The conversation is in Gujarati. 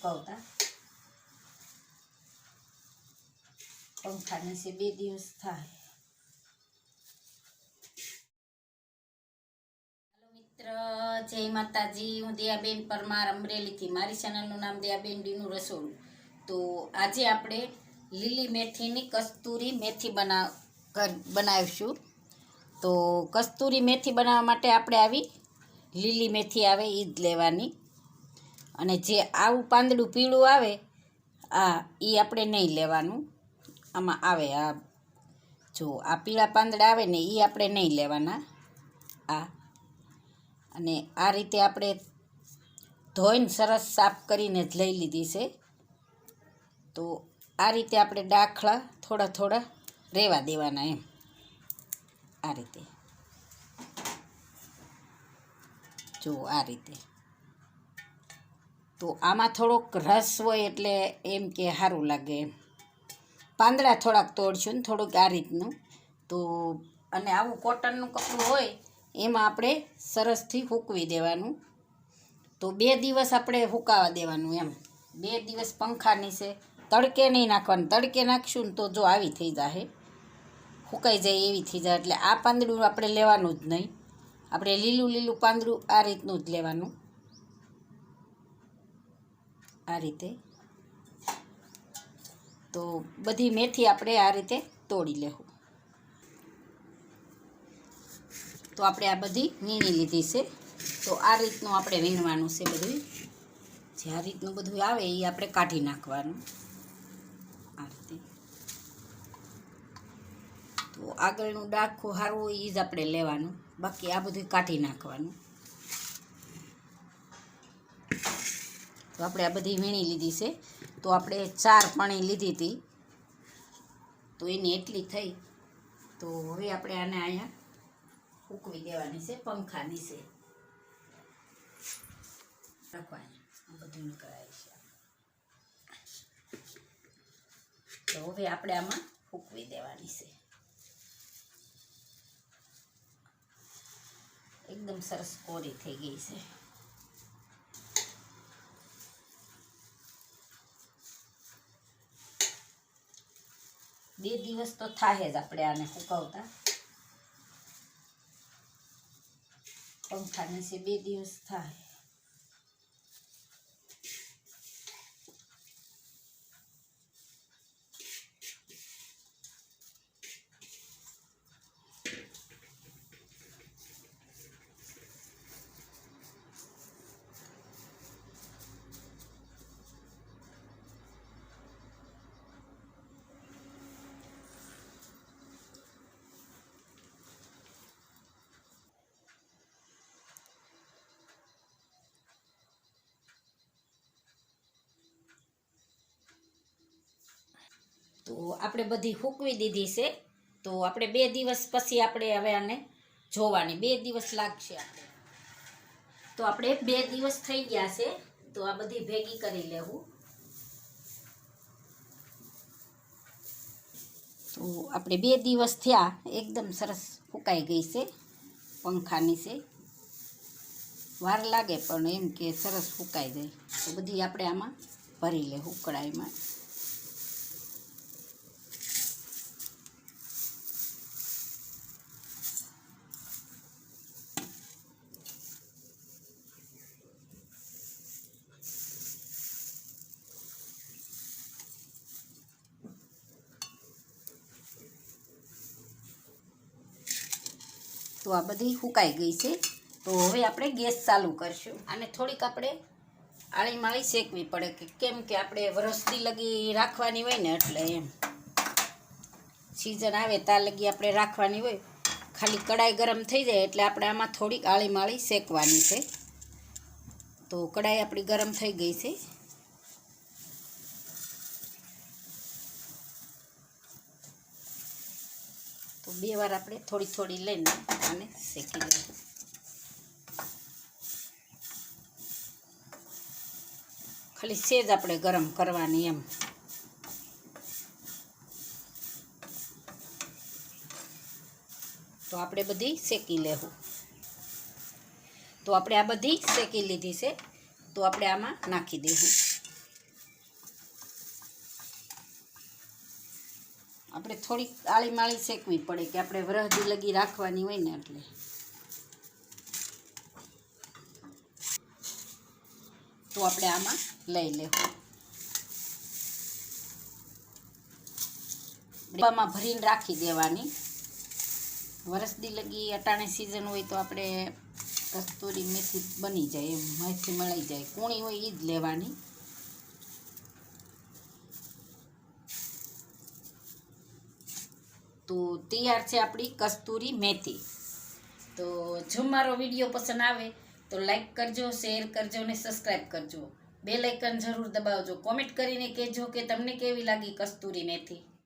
પકવતા પંખા નીચે બે દિવસ થાય હાલો મિત્ર જય માતાજી હું દયાબેન પરમાર અમરેલીથી મારી ચેનલનું નામ દયાબેન ડીનું રસોડું તો આજે આપણે લીલી મેથીની કસ્તુરી મેથી બનાવ બનાવીશું તો કસ્તુરી મેથી બનાવવા માટે આપણે આવી લીલી મેથી આવે એ જ લેવાની અને જે આવું પાંદડું પીળું આવે, આ એ આપણે નહીં લેવાનું. આમાં આવે આ, જો આ પીળા પાંદડા આવે ને એ આપણે નહીં લેવાના. આ. અને આ રીતે આપણે ધોઈને સરસ સાફ કરીને જ લઈ લીધી છે. તો આ રીતે આપણે ડાખલા થોડા થોડા રહેવા દેવાના એમ. આ રીતે. જો આ રીતે. તો આમાં થોડોક રસ હોય એટલે એમ કે સારું લાગે. પાંદડા થોડાક તોડશું ને થોડુંક આ રીતનું. તો અને આવું કોટનનું કપડું હોય, એમાં આપણે સરસથી સૂકવી દેવાનું. તો બે દિવસ આપણે હુકાવા દેવાનું એમ. બે દિવસ પંખા નીચે તડકે નહીં નાખવાનું. તડકે નાખશું ને તો જો આવી થઈ જાય સુકાઈ જાય એવી થઈ જાય. એટલે આ પાંદડું આપણે લેવાનું જ નહીં. આપણે લીલું લીલું પાંદડું આ રીતનું જ લેવાનું. આ રીતે. તો બધી મેથી આપણે આ રીતે તોડી લેવું તો આપણે આ બધી વીણી લીધી છે. તો આ રીતનું આપણે વીણવાનું છે બધું. જે આ રીતનું બધું આવે એ આપણે કાઢી નાખવાનું. આ રીતે. તો આગળનું ડાખું સારું એ જ આપણે લેવાનું. બાકી આ બધું કાઢી નાખવાનું. તો આપણે આ બધી વીણી લીધી છે. તો આપણે ચાર પાણી લીધી હતી. તો એની એટલી થઈ. તો હવે આપણે આને અહીંયા ઉકવી દેવાની છે, પંખાની છે. રાખવાની. બધું કરાય છે. તો હવે આપણે આમાં ઉકવી દેવાની છે. એકદમ સરસ કોરી થઈ ગઈ છે. બે દિવસ તો થાય જ આપણે આને સુકવતા. પંખા નીચે બે દિવસ થાય તો આપણે બધી હૂકવી દીધી છે. તો આપણે બે દિવસ પછી આપણે હવે આને જોવાની. બે દિવસ લાગશે આપણે. તો આપણે બે દિવસ થઈ ગયા છે. તો આ બધી ભેગી કરી લેવું. તો આપણે બે દિવસ થયા. એકદમ સરસ ફૂંકાઈ ગઈ છે પંખાની છે. વાર લાગે પણ એમ કે સરસ ફૂંકાઈ જાય તો બધી આપણે આમાં ભરી લેવું કડાઈમાં તો આ બધી સુકાઈ ગઈ છે. તો હવે આપણે ગેસ ચાલુ કરશું. અને થોડીક આપણે આળી માળી શેકવી પડે કે કેમ કે આપણે વરસદી લગી રાખવાની હોય ને એટલે એમ. સિઝન આવે ત્યાં લગી આપણે રાખવાની હોય. ખાલી કડાઈ ગરમ થઈ જાય એટલે આપણે આમાં થોડીક આળી માળી શેકવાની છે. તો કડાઈ આપણી ગરમ થઈ ગઈ છે. તો બે વાર આપણે થોડી થોડી લઈને આને શેકી લઈએ ખાલી સેજ આપણે ગરમ કરવાની એમ. તો આપણે બધી શેકી લેવું તો આપણે આ બધી શેકી લીધી છે. તો આપણે આમાં નાખી દઈશું આપણે થોડીક આળી માળી શેકવી પડે કે આપણે વ્રહદી લગી રાખવાની હોય ને એટલે. તો આપણે આમાં લઈ લેવું. ડબ્બામાં ભરીને રાખી દેવાની. વરસદી લગી અટાણે સિઝન હોય તો આપણે કસ્તુરી મેથી બની જાય એમ, મેથી મળી જાય. કૂણી હોય એ જ લેવાની. તો તૈયાર છે આપણી કસ્તુરી મેથી. તો જો મારો વીડિયો પસંદ આવે તો લાઈક કરજો, શેર કરજો અને સબસ્ક્રાઈબ કરજો. બે લાઇકન જરૂર દબાવજો. કોમેન્ટ કરીને કહેજો કે તમને કેવી લાગી કસ્તુરી મેથી.